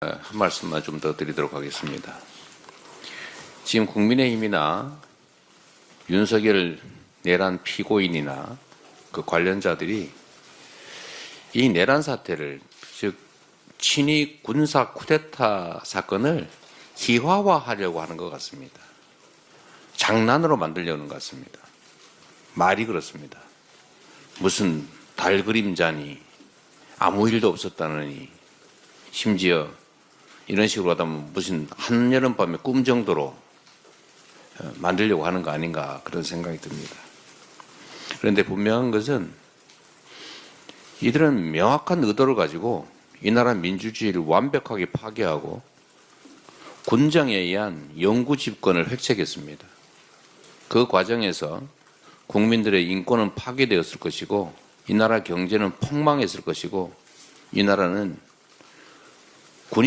한 말씀만 좀 더 드리도록 하겠습니다. 지금 국민의힘이나 윤석열 내란 피고인이나 그 관련자들이 이 내란 사태를 즉 친위 군사 쿠데타 사건을 희화화하려고 하는 것 같습니다. 장난으로 만들려는 것 같습니다. 말이 그렇습니다. 무슨 달 그림자니 아무 일도 없었다느니 심지어 이런 식으로 하다 보면 무슨 한여름밤의 꿈 정도로 어, 만들려고 하는 거 아닌가 그런 생각이 듭니다. 그런데 분명한 것은 이들은 명확한 의도를 가지고 이 나라 민주주의를 완벽하게 파괴하고 군정에 의한 영구 집권을 획책했습니다. 그 과정에서 국민들의 인권은 파괴되었을 것이고 이 나라 경제는 폭망했을 것이고 이 나라는